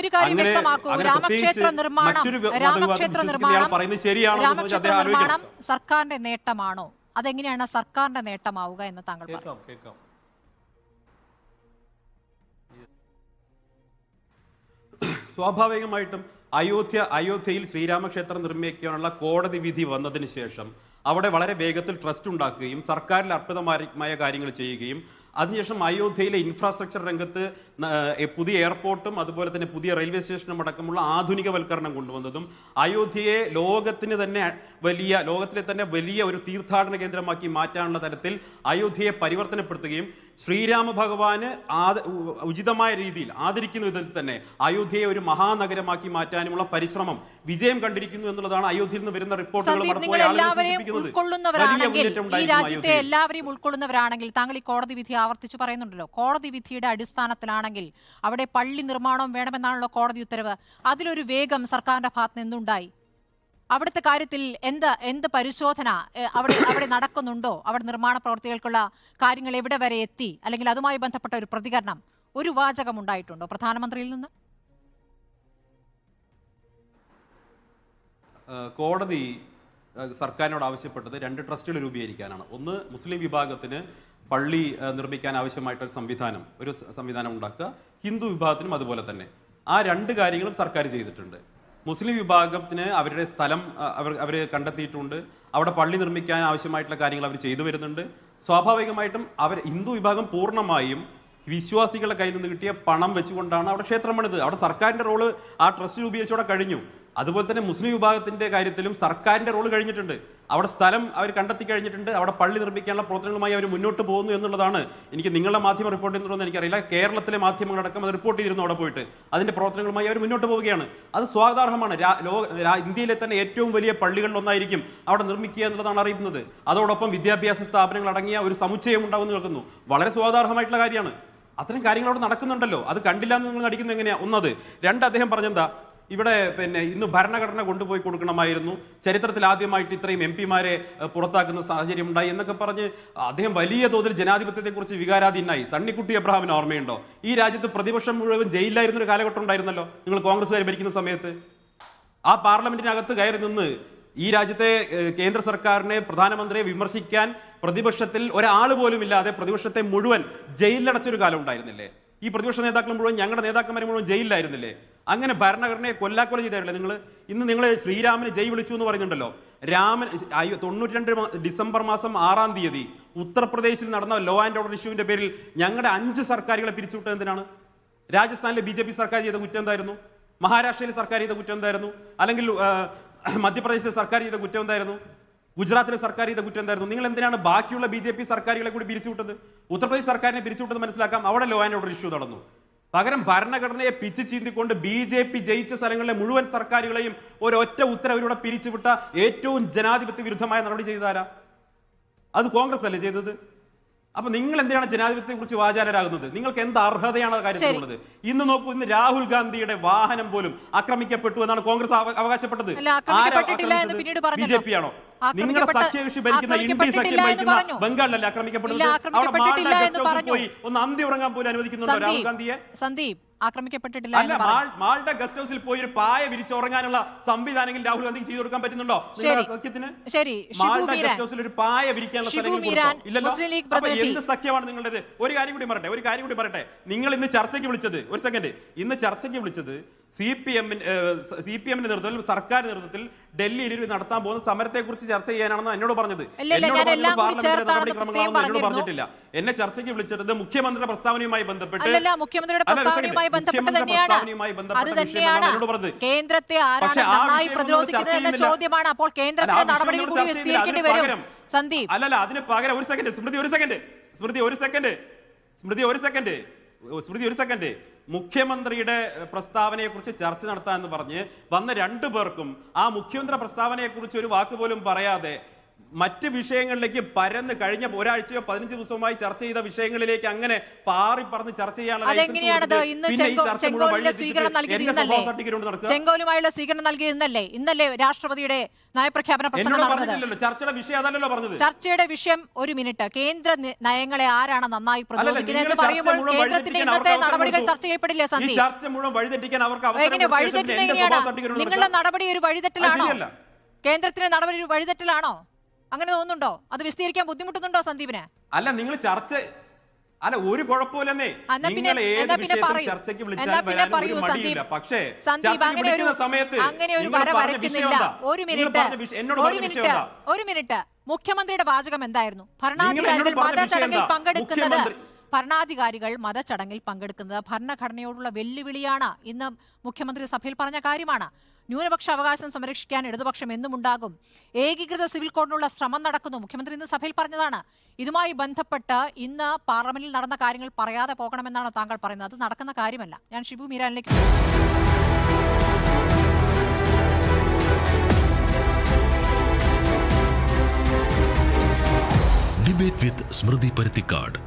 ഒരു കാര്യം വ്യക്തമാക്കൂ. രാമക്ഷേത്ര നിർമ്മാണം രാമക്ഷേത്ര നിർമ്മാണം രാമക്ഷേത്ര നിർമ്മാണം സർക്കാരിന്റെ നേട്ടമാണോ? അതെങ്ങനെയാണ് സർക്കാരിന്റെ നേട്ടമാവുക എന്ന് താങ്കൾ കേൾക്കാം സ്വാഭാവികമായിട്ടും അയോധ്യ അയോധ്യയിൽ ശ്രീരാമക്ഷേത്രം നിർമ്മിക്കാനുള്ള കോടതി വിധി വന്നതിന് ശേഷം അവിടെ വളരെ വേഗത്തിൽ ട്രസ്റ്റ് ഉണ്ടാക്കുകയും സർക്കാരിൽ അർപ്പിതമായ കാര്യങ്ങൾ ചെയ്യുകയും അതിനുശേഷം അയോധ്യയിലെ ഇൻഫ്രാസ്ട്രക്ചർ രംഗത്ത് പുതിയ എയർപോർട്ടും അതുപോലെ തന്നെ പുതിയ റെയിൽവേ സ്റ്റേഷനും അടക്കമുള്ള ആധുനികവൽക്കരണം കൊണ്ടുവന്നതും അയോധ്യയെ ലോകത്തിന് തന്നെ വലിയ ലോകത്തിലെ തന്നെ വലിയ ഒരു തീർത്ഥാടന കേന്ദ്രമാക്കി മാറ്റാനുള്ള തരത്തിൽ അയോധ്യയെ പരിവർത്തനപ്പെടുത്തുകയും ശ്രീരാമ ഭഗവാന് ഉചിതമായ രീതിയിൽ ആദരിക്കുന്ന വിധത്തിൽ തന്നെ അയോധ്യയെ ഒരു മഹാനഗരമാക്കി മാറ്റാനുമുള്ള പരിശ്രമം വിജയം കണ്ടിരിക്കുന്നു എന്നുള്ളതാണ് അയോധ്യയിൽ നിന്ന് വരുന്ന റിപ്പോർട്ടുകൾ ഉൾക്കൊള്ളുന്നവരാണെങ്കിൽ ഈ രാജ്യത്തെ. എല്ലാവരെയും ഉൾക്കൊള്ളുന്നവരാണെങ്കിൽ താങ്കൾ ഈ കോടതി വിധി ആവർത്തിച്ച് പറയുന്നുണ്ടല്ലോ. കോടതി വിധിയുടെ അടിസ്ഥാനത്തിലാണെങ്കിൽ അവിടെ പള്ളി നിർമ്മാണം വേണമെന്നാണല്ലോ കോടതി ഉത്തരവ്. അതിലൊരു വേഗം സർക്കാരിന്റെ ഭാഗത്ത് നിന്നുണ്ടായി. അവിടുത്തെ കാര്യത്തിൽ എന്ത് എന്ത് പരിശോധന അവിടെ അവിടെ നടക്കുന്നുണ്ടോ? അവിടെ നിർമ്മാണ പ്രവർത്തികൾക്കുള്ള കാര്യങ്ങൾ എവിടെ വരെ എത്തി? അല്ലെങ്കിൽ അതുമായി ബന്ധപ്പെട്ട ഒരു പ്രതികരണം ഒരു വാചകം ഉണ്ടായിട്ടുണ്ടോ പ്രധാനമന്ത്രിയിൽ നിന്ന്? കോടതി സർക്കാരിനോട് ആവശ്യപ്പെട്ടത് രണ്ട് ട്രസ്റ്റുകൾ രൂപീകരിക്കാനാണ്. ഒന്ന് മുസ്ലിം വിഭാഗത്തിന് പള്ളി നിർമ്മിക്കാൻ ആവശ്യമായിട്ടൊരു സംവിധാനം ഒരു സംവിധാനം ഉണ്ടാക്കുക. ഹിന്ദു വിഭാഗത്തിനും അതുപോലെ തന്നെ. ആ രണ്ട് കാര്യങ്ങളും സർക്കാർ ചെയ്തിട്ടുണ്ട്. മുസ്ലിം വിഭാഗത്തിന് അവരുടെ സ്ഥലം അവർ അവർ കണ്ടെത്തിയിട്ടുണ്ട്. അവിടെ പള്ളി നിർമ്മിക്കാൻ ആവശ്യമായിട്ടുള്ള കാര്യങ്ങൾ അവർ ചെയ്തു വരുന്നുണ്ട്. സ്വാഭാവികമായിട്ടും അവർ ഹിന്ദു വിഭാഗം പൂർണമായും വിശ്വാസികളുടെ കയ്യിൽ നിന്ന് കിട്ടിയ പണം വെച്ചുകൊണ്ടാണ് അവിടെ ക്ഷേത്രം പണിത് അവിടെ സർക്കാരിന്റെ റോൾ ആ ട്രസ്റ്റ് രൂപീകരിച്ചോടെ കഴിഞ്ഞു. അതുപോലെ തന്നെ മുസ്ലിം വിഭാഗത്തിന്റെ കാര്യത്തിലും സർക്കാരിന്റെ റോൾ കഴിഞ്ഞിട്ടുണ്ട്. അവിടെ സ്ഥലം അവർ കണ്ടെത്തി കഴിഞ്ഞിട്ടുണ്ട്. അവിടെ പള്ളി നിർമ്മിക്കാനുള്ള പ്രവർത്തനങ്ങളുമായി അവർ മുന്നോട്ട് പോകുന്നു എന്നുള്ളതാണ് എനിക്ക് നിങ്ങളുടെ മാധ്യമ റിപ്പോർട്ട് ചെയ്യുന്നുണ്ടോ എനിക്കറിയില്ല. കേരളത്തിലെ മാധ്യമങ്ങളടക്കം അത് റിപ്പോർട്ട് ചെയ്തിരുന്നു അവിടെ പോയിട്ട്. അതിന്റെ പ്രവർത്തനങ്ങളുമായി അവർ മുന്നോട്ട് പോവുകയാണ്. അത് സ്വാഗതാർഹമാണ്. ഇന്ത്യയിലെ തന്നെ ഏറ്റവും വലിയ പള്ളികളിലൊന്നായിരിക്കും അവിടെ നിർമ്മിക്കുക എന്നുള്ളതാണ് അറിയുന്നത് അതോടൊപ്പം വിദ്യാഭ്യാസ സ്ഥാപനങ്ങൾ അടങ്ങിയ ഒരു സമുച്ചയം ഉണ്ടാവുമെന്ന് കേൾക്കുന്നു. വളരെ സ്വാഗതാർഹമായിട്ടുള്ള കാര്യമാണ്. അത്തരം കാര്യങ്ങൾ അവിടെ നടക്കുന്നുണ്ടല്ലോ. അത് കണ്ടില്ല എന്ന് നിങ്ങൾ നടിക്കുന്നത് എങ്ങനെയാണ് ഒന്നത്. രണ്ട് അദ്ദേഹം പറഞ്ഞെന്താ? ഇവിടെ പിന്നെ ഇന്ന് ഭരണഘടന കൊണ്ടുപോയി കൊടുക്കണമായിരുന്നു. ചരിത്രത്തിൽ ആദ്യമായിട്ട് ഇത്രയും എം പിമാരെ പുറത്താക്കുന്ന സാഹചര്യം ഉണ്ടായി എന്നൊക്കെ പറഞ്ഞ് അദ്ദേഹം വലിയ തോതിൽ ജനാധിപത്യത്തെക്കുറിച്ച് വികാരാധീനായി. സണ്ണിക്കുട്ടി എബ്രഹാമിന് ഓർമ്മയുണ്ടോ? ഈ രാജ്യത്ത് പ്രതിപക്ഷം മുഴുവൻ ജയിലിലായിരുന്ന ഒരു കാലഘട്ടം ഉണ്ടായിരുന്നല്ലോ നിങ്ങൾ കോൺഗ്രസ്സുകാർ ഭരിക്കുന്ന സമയത്ത്. ആ പാർലമെന്റിനകത്ത് കയറി നിന്ന് ഈ രാജ്യത്തെ കേന്ദ്ര സർക്കാരിനെ പ്രധാനമന്ത്രിയെ വിമർശിക്കാൻ പ്രതിപക്ഷത്തിൽ ഒരാൾ പോലും ഇല്ലാതെ പ്രതിപക്ഷത്തെ മുഴുവൻ ജയിലിലടച്ചൊരു കാലം ഉണ്ടായിരുന്നില്ലേ? ഈ പ്രതിപക്ഷ നേതാക്കൾ മുഴുവൻ ഞങ്ങളുടെ നേതാക്കന്മാരെ മുഴുവൻ ജയിലിലായിരുന്നില്ലേ? അങ്ങനെ ഭരണഘടനയെ കൊല്ലാക്കൊല ചെയ്തല്ലേ നിങ്ങൾ ഇന്ന് നിങ്ങൾ ശ്രീരാമന് ജയ് വിളിച്ചു എന്ന് പറയുന്നുണ്ടല്ലോ. രാമൻ അയ്യോ തൊണ്ണൂറ്റി രണ്ട് ഡിസംബർ മാസം ആറാം തീയതി ഉത്തർപ്രദേശിൽ നടന്ന ലോ ആൻഡ് ഓർഡർ ഇഷ്യൂവിന്റെ പേരിൽ ഞങ്ങളുടെ അഞ്ച് സർക്കാരുകളെ പിരിച്ചുവിട്ടത് എന്തിനാണ്? രാജസ്ഥാനിലെ ബി ജെ പി സർക്കാർ ചെയ്ത കുറ്റം എന്തായിരുന്നു? മഹാരാഷ്ട്രയിലെ സർക്കാർ ചെയ്ത കുറ്റം എന്തായിരുന്നു? അല്ലെങ്കിൽ മധ്യപ്രദേശിലെ സർക്കാർ ചെയ്ത കുറ്റം എന്തായിരുന്നു? ഗുജറാത്തിലെ സർക്കാർ ചെയ്ത കുറ്റം എന്തായിരുന്നു? നിങ്ങൾ എന്തിനാണ് ബാക്കിയുള്ള ബി ജെ പി സർക്കാരുകളെ കൂടി പിരിച്ചുവിട്ടത്? ഉത്തർപ്രദേശ് സർക്കാരിനെ പിരിച്ചുവിട്ടത് മനസ്സിലാക്കാം. അവിടെ ലോ ആൻഡ് ഓർഡർ ഇഷ്യൂ നടന്നു. പകരം ഭരണഘടനയെ പിച്ച് ചീന്തിക്കൊണ്ട് ബി ജെ പി ജയിച്ച സ്ഥലങ്ങളിലെ മുഴുവൻ സർക്കാരുകളെയും ഒരൊറ്റ ഉത്തരവിലൂടെ പിരിച്ചുവിട്ട ഏറ്റവും ജനാധിപത്യ വിരുദ്ധമായ നടപടി ചെയ്താരാ അത് കോൺഗ്രസ് അല്ലേ ചെയ്തത്? അപ്പൊ നിങ്ങൾ എന്തിനാണ് ജനാധിപത്യത്തെ കുറിച്ച് വാചാലരാകുന്നത്? നിങ്ങൾക്ക് എന്ത് അർഹതയാണ് കാര്യത്തിലുള്ളത് ഇന്ന് നോക്കൂ ഇന്ന് രാഹുൽ ഗാന്ധിയുടെ വാഹനം പോലും ആക്രമിക്കപ്പെട്ടു എന്നാണ് കോൺഗ്രസ് അവകാശപ്പെട്ടത്. ബി ജെ പി ആണോ? നിങ്ങളുടെ ആക്രമിക്കപ്പെട്ട- സഖ്യകക്ഷി ഭരിക്കുന്ന ഇന്ത്യ സഖ്യം ഭരിക്കുന്ന. ബംഗാളിലല്ലേ ആക്രമിക്കപ്പെടുന്നത് അവിടെ. പോയി ഒന്ന് അന്തി ഉറങ്ങാൻ പോലും അനുവദിക്കുന്നുണ്ടോ രാഹുൽ ഗാന്ധിയെ സന്ദീപ് ആക്രമിക്കപ്പെട്ടിട്ടില്ല അല്ല എന്ന് പറഞ്ഞു. മാൾ- മാൾഡ ഗസ്റ്റ് ഹൗസിൽ പോയി ഒരു പായ വിരിച്ചുറങ്ങാനുള്ള സംവിധാനമെങ്കിലും രാഹുൽ ഗാന്ധിക്ക് ചെയ്തു കൊടുക്കാൻ പറ്റുന്നുണ്ടോ? സഖ്യത്തിന്? ശരി. ഗസ്റ്റ് ഹൗസിൽ ഒരു പായ വിരിക്കാനുള്ള. എന്ത് സഖ്യമാണ് നിങ്ങളുടേത്? ഒരു കാര്യം കൂടി പറയട്ടെ ഒരു കാര്യം കൂടി പറയട്ടെ. നിങ്ങൾ ഇന്ന് ചർച്ചയ്ക്ക് വിളിച്ചത് ഒരു സെക്കൻഡ് ഇന്ന് ചർച്ചയ്ക്ക് വിളിച്ചത് സി പി എമ്മിന് സി പി എമ്മിന്റെ നേതൃത്വത്തിൽ സർക്കാർ നേതൃത്വത്തിൽ ഡൽഹിയിൽ നടത്താൻ പോകുന്ന സമരത്തെ കുറിച്ച് ചർച്ച ചെയ്യാനാണെന്ന് എന്നോട് പറഞ്ഞത്. എന്നോട്. പറഞ്ഞിട്ടില്ല. എന്നെ ചർച്ചയ്ക്ക് വിളിച്ചത് മുഖ്യമന്ത്രിയുടെ പ്രസ്താവനയുമായി ബന്ധപ്പെട്ട് മുഖ്യമന്ത്രിയുടെ അല്ല, ബന്ധപ്പെട്ട് തന്നെയാണ്. അത് തന്നെയാണ്. കേന്ദ്രത്തെ ആരാണ് നന്നായി പ്രതിരോധിക്കുന്നത് എന്ന ചോദ്യമാണ് അപ്പോൾ കേന്ദ്രത്തിന്റെ നടപടികൾ കൂടി വിശദീകരിക്കേണ്ടി വരും. സന്ദീപ്. അല്ലല്ല അതിന് പകരം ഒരു സെക്കൻഡ്. സ്മൃതി ഒരു സെക്കൻഡ്. സ്മൃതി ഒരു സെക്കൻഡ്. സ്മൃതി ഒരു സെക്കൻഡ്. സ്മൃതി ഒരു സെക്കൻഡ്. മുഖ്യമന്ത്രിയുടെ പ്രസ്താവനയെ കുറിച്ച് ചർച്ച നടത്താൻ എന്ന് പറഞ്ഞ് വന്ന രണ്ടു പേർക്കും ആ മുഖ്യമന്ത്രി പ്രസ്താവനയെ കുറിച്ച് ഒരു വാക്ക് പോലും പറയാതെ മറ്റ് വിഷയങ്ങളിലേക്ക് പരന്ന് കഴിഞ്ഞ ഒരാഴ്ചയോ പതിനഞ്ച് ദിവസവുമായി ചർച്ച ചെയ്ത വിഷയങ്ങളിലേക്ക് അങ്ങനെ പാറി പറഞ്ഞ് ചർച്ച ചെയ്യാനുള്ള സ്വീകരണം നൽകിയത് ഇന്നല്ലേ? ചെങ്കോലുമായുള്ള സ്വീകരണം നൽകിയത് ഇന്നല്ലേ? ഇന്നല്ലേ രാഷ്ട്രപതിയുടെ നയപ്രഖ്യാപന പ്രസംഗം നടന്നത്? ചർച്ചയുടെ വിഷയം അതല്ലല്ലോ പറഞ്ഞത്. ചർച്ചയുടെ വിഷയം ഒരു മിനിറ്റ്. കേന്ദ്ര നയങ്ങളെ ആരാണ് നന്നായി പ്രതിരോധിക്കുന്നത് എന്ന് പറയുമ്പോൾ കേന്ദ്രത്തിന്റെ ഇന്നത്തെ നടപടികൾ ചർച്ച ചെയ്യപ്പെടില്ലേ ചർച്ച മുഴുവൻ വഴിതെറ്റിക്കാൻ അവർക്ക് എങ്ങനെ വഴിതെറ്റുന്നത് എങ്ങനെയാണ്? നിങ്ങളുടെ. നടപടി ഒരു വഴിതെറ്റലാണോ? കേന്ദ്രത്തിന്റെ നടപടി ഒരു വഴിതെറ്റലാണോ? അങ്ങനെ തോന്നുന്നുണ്ടോ? അത് വിശദീകരിക്കാൻ ബുദ്ധിമുട്ടുന്നുണ്ടോ സന്ദീപിന്? അല്ല നിങ്ങൾ ചർച്ച അല്ല ഒരു കുഴപ്പമില്ലെന്നേ നിങ്ങൾ ഏത് എന്നാ പിന്നെ വിഷയത്തിൽ പറയൂ. ചർച്ചയ്ക്ക് വിളിച്ചാൽ വരാനും ഒരു മടിയില്ല. സന്ദീപ്. പക്ഷേ ചർച്ചയ്ക്ക് വിളിക്കുന്ന സമയത്ത് അങ്ങനെ ഒരു നിങ്ങൾ വര വരയ്ക്കുന്നില്ല ഒരു മിനിറ്റ്. എന്നോട് ഒരു പറഞ്ഞ വിഷയം ഒരു മിനിറ്റ്. മുഖ്യമന്ത്രിയുടെ വാചകം എന്തായിരുന്നു? ഭരണാധികാരികൾ മതചടങ്ങിൽ പങ്കെടുക്കുന്നത് ഭരണാധികാരികൾ മതചടങ്ങിൽ പങ്കെടുക്കുന്നത് ഭരണഘടനയോടുള്ള വെല്ലുവിളിയാണ്. ഇന്ന് മുഖ്യമന്ത്രി സഭയിൽ പറഞ്ഞ കാര്യമാണ്. ന്യൂനപക്ഷ അവകാശം സംരക്ഷിക്കാൻ ഇടതുപക്ഷം എന്നും ഉണ്ടാകും ഏകീകൃത സിവിൽ കോഡിനുള്ള ശ്രമം നടക്കുന്നു. മുഖ്യമന്ത്രി ഇന്ന് സഭയിൽ പറഞ്ഞതാണ്. ഇതുമായി ബന്ധപ്പെട്ട് ഇന്ന് പാർലമെന്റിൽ നടന്ന കാര്യങ്ങൾ പറയാതെ പോകണമെന്നാണ് താങ്കൾ പറയുന്നത്. അത് നടക്കുന്ന കാര്യമല്ല. ഞാൻ ഷിബു മീരാനിലേക്ക് ഡിബേറ്റ് വിത്ത് സ്മൃതി പരുത്തിക്കാട്